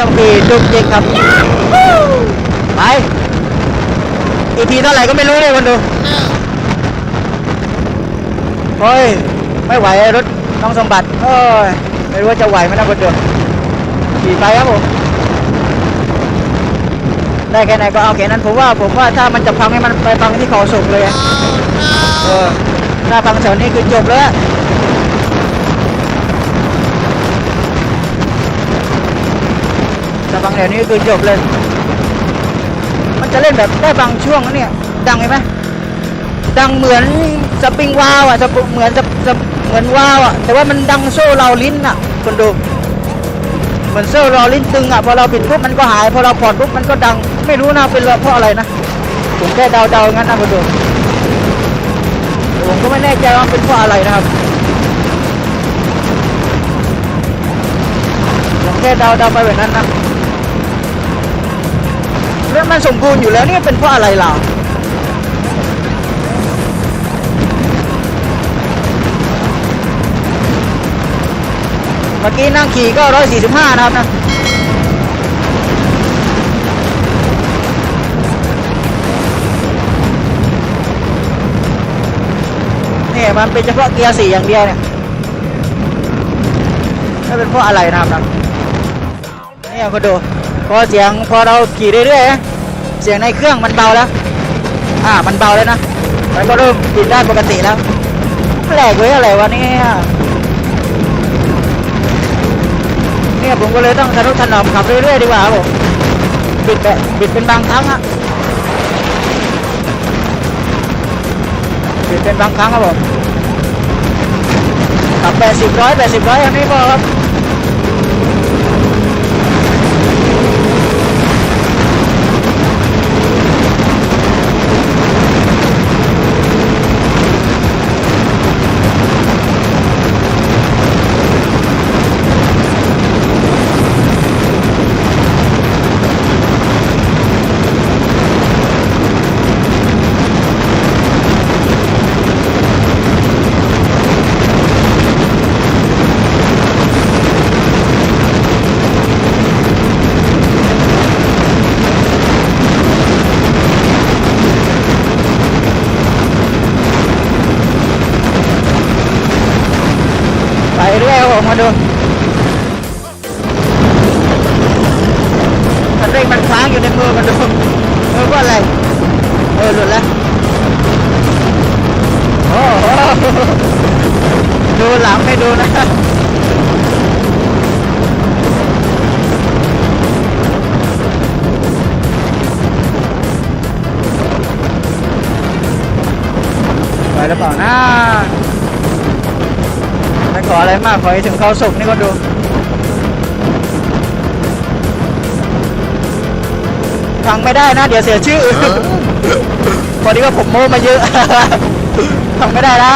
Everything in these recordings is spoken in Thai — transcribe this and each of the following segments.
เครื่องฟรีจุกจิกครับ ไป อีกทีเท่าไหร่ก็ไม่รู้เลยคนดูโอ้ย ไม่ไหวรถน้องสมบัติโอ้ย ไม่รู้ว่าจะไหวไหมนะคนดูขี่ไปครับผมได้แค่ไหนก็เอาแค่นั้นผมว่าผมว่าถ้ามันจะพังให้มันไปพังที่เขาสุกเลยเออถ้าพังแถวนี้คือจบแล้ว ถ้าฟังแถวนี้คือจบเลย มันจะเล่นแบบได้บางช่วงนะเนี่ย ดังเห็นไหมดังเหมือนสปริงวาวอะเหมือนสสเหมือนวาวอะ แต่ว่ามันดังโซ่เราลิ้นอะคนดูเหมือนโซ่เราลิ้นตึงอะพอเราปิดปุ๊บมันก็หายพอเราผ่อนปุ๊บมันก็ดัง ไม่รู้นะเป็นเพราะอะไรนะผมแค่เดาๆงั้นนะคนดูผมก็ไม่แน่ใจว่าเป็นเพราะอะไรนะครับผมแค่เดาๆไปแบบนั้นนะ รถมันสมบูรณ์อยู่แล้วเนี่ยเป็นเพราะอะไรล่ะเมื่อกี้นั่งขี่ก็ 145 นะครับนะนี่มันเป็นเฉพาะเกียร์สี่อย่างเดียวเนี่ยไม่เป็นเพราะอะไรนะครับนะนี่คุณดู พอเสียงพอเราขี่เรื่อยๆนะเสียงในเครื่องมันเบาแล้ว อ่า มันเบาแล้วนะมันก็เริ่มบินได้ปกติแล้วแปลกเว้ยอะไรวะเนี่ย เนี่ยผมก็เลยต้องทะนุถนอมขับเรื่อยๆดีกว่าครับผมบิดแบบบิดเป็นบางครั้งอะบิดเป็นบางครั้งครับผมขับแปดสิบร้อยแปดสิบร้อยอันนี้พอครับ เรื่อยครับผมมาดูคันเร่งมันค้างอยู่ในมื ขออะไรมากขอให้ถึงเขาสุกนี่ก็ดูฟังไม่ได้นะ เดี๋ยวเสียชื่อพอดีว่าผมโม้มาเยอะฟังไม่ได้นะ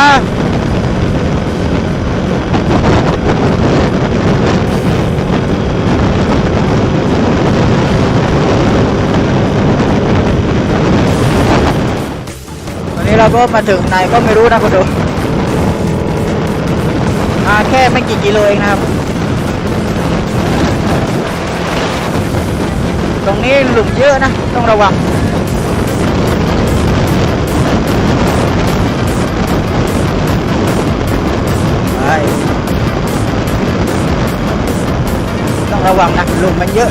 วันนี้เราก็มาถึงไหนก็ไม่รู้นะคุณดู มาแค่ไม่กี่กิโลเองนะครับ ตรงนี้หลุมเยอะนะ ต้องระวังต้องระวังนะหลุมมันเยอะ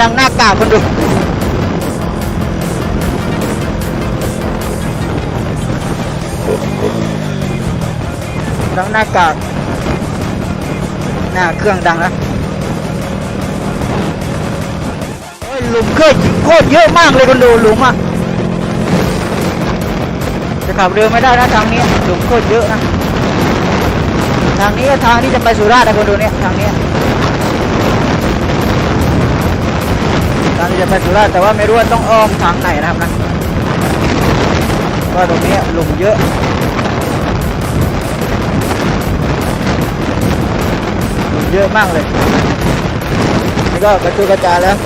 ดังหน้ากากคนดูดังหน้ากากหน้าเครื่องดังนะโอ้ยหลุมเคยโคตรเยอะมากเลยคนดูหลุมอะจะขับเร็วไม่ได้นะทางนี้หลุมโคตรเยอะนะทางนี้ทางที่จะไปสุราษฎร์นะคนดูเนี่ยทางนี้ ยทางที่จะไปสุราษฎร์แต่ว่าไม่รู้ว่าต้องอ้อมทางไหนนะครับนะก็ตรงนี้หลุมเยอะลุมเยอะมากเลยนี่ก็กระจุยกระจายแล้ว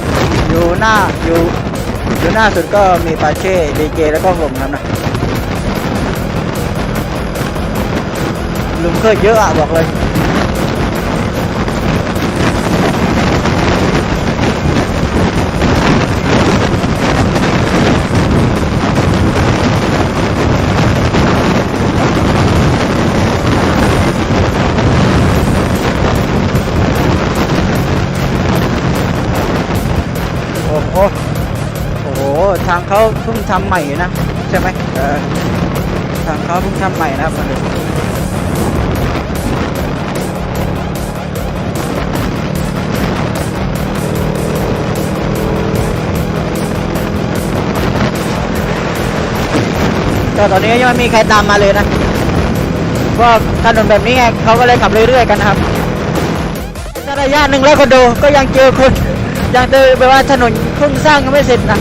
อยู่หน้าอยู่อยู่หน้าสุดก็มีปาเช่ดีเจแล้วก็ผมครับนะลุมเคยเยอะอะบอกเลยางเขาเพิ่งทำใหม่นะ ใช่ไหมเออทางเขาเพิ่งทำใหม่นะครับมาดูก็ตอนนี้ยังไม่มีใครตามมาเลยนะเพราะถนนแบบนี้ไงเขาก็เลยขับเรื่อยๆกันนะครับระยะหนึ่งแล้วคนโดก็ยังเจอคนยังเจอแบบว่าถนนเพิ่งสร้างยังไม่เสร็จนะ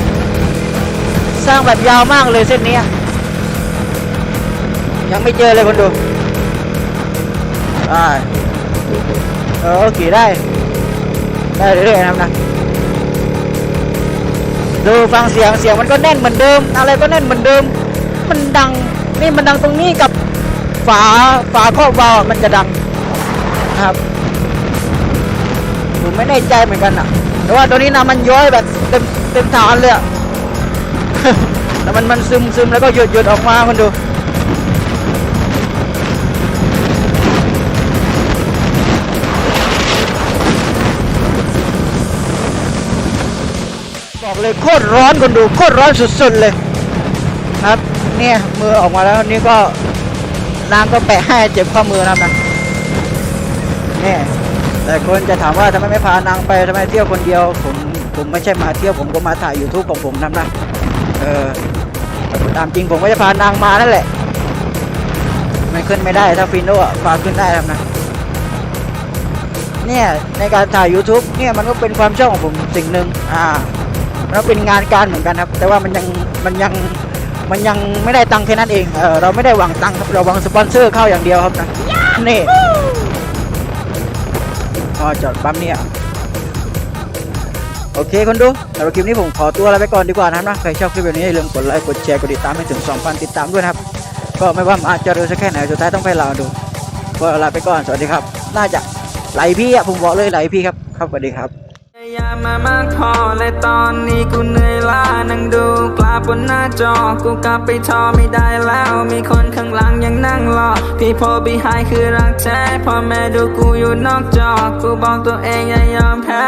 สร้างแบบยาวมากเลยเส้นนี้ ยังไม่เจอเลยคนดูได้เออขี่ได้ ได้เรื่อยๆนะนะดูฟังเสียงเสียงมันก็แน่นเหมือนเดิม อะไรก็แน่นเหมือนเดิม มันดังนี่มันดังตรงนี้กับฝาฝาครอบวาล์วมันจะดังครับผมไม่แน่ใจเหมือนกันอะ แต่ว่าตัวนี้นะมันย้อยแบบเต็มเต็มฐานเลยอะ แต่มันมันซึมซึมแล้วก็หยุดหยุดออกมาคนดูบอกเลยโคตรร้อนคนดูโคตรร้อนสุดๆเลยครับเนี่ยมือออกมาแล้วนี่ก็นางก็แปะให้เจ็บข้อมือนะนะเนี่ยแต่คนจะถามว่าทำไมไม่พานางไปทำไมเที่ยวคนเดียวผมผมไม่ใช่มาเที่ยวผมก็มาถ่าย YouTube ของผมนั่นนะ เออตามจริงผมก็จะพานางมานั่นแหละ มันขึ้นไม่ได้ถ้าฟินโน่อะพาขึ้นได้ครับนะ เนี่ยในการถ่าย YouTube เนี่ยมันก็เป็นความชอบของผมสิ่งหนึ่งอ่ามันก็เป็นงานการเหมือนกันครับ แต่ว่ามันยังมันยังมันยังไม่ได้ตังค์แค่นั้นเองเออเราไม่ได้หวังตังค์ครับเราหวังสปอนเซอร์เข้าอย่างเดียวครับนะนี่พอจอดปั๊มเนี่ย โอเคคนดูสำหรับคลิปนี้ผมขอตัวลาไปก่อนดีกว่านะครับนะใครชอบคลิปแบบนี้อย่าลืมกดไลค์กดแชร์กดติดตามให้ถึง 2,000 ติดตามด้วยนะครับ ก็ไม่ว่ามันอาจจะเร็วสักแค่ไหนสุดท้ายต้องไปลองดูก็ลาไปก่อนสวัสดีครับ น่าจะไหลพี่อะผมบอกเลยไหลพี่ครับครับสวัสดีครับยายามามากพอและตอนนี้กูเหนื่อยล้านั่งดูกลาบบนหน้าจอ กูกลับไปทอไม่ได้แล้ว มีคนข้างหลังยังนั่งรอพี่พอบีไฮคือรักแท้พ่อแม่ดูกูอยู่นอกจอ กูบอกตัวเองอย่ายอมแพ้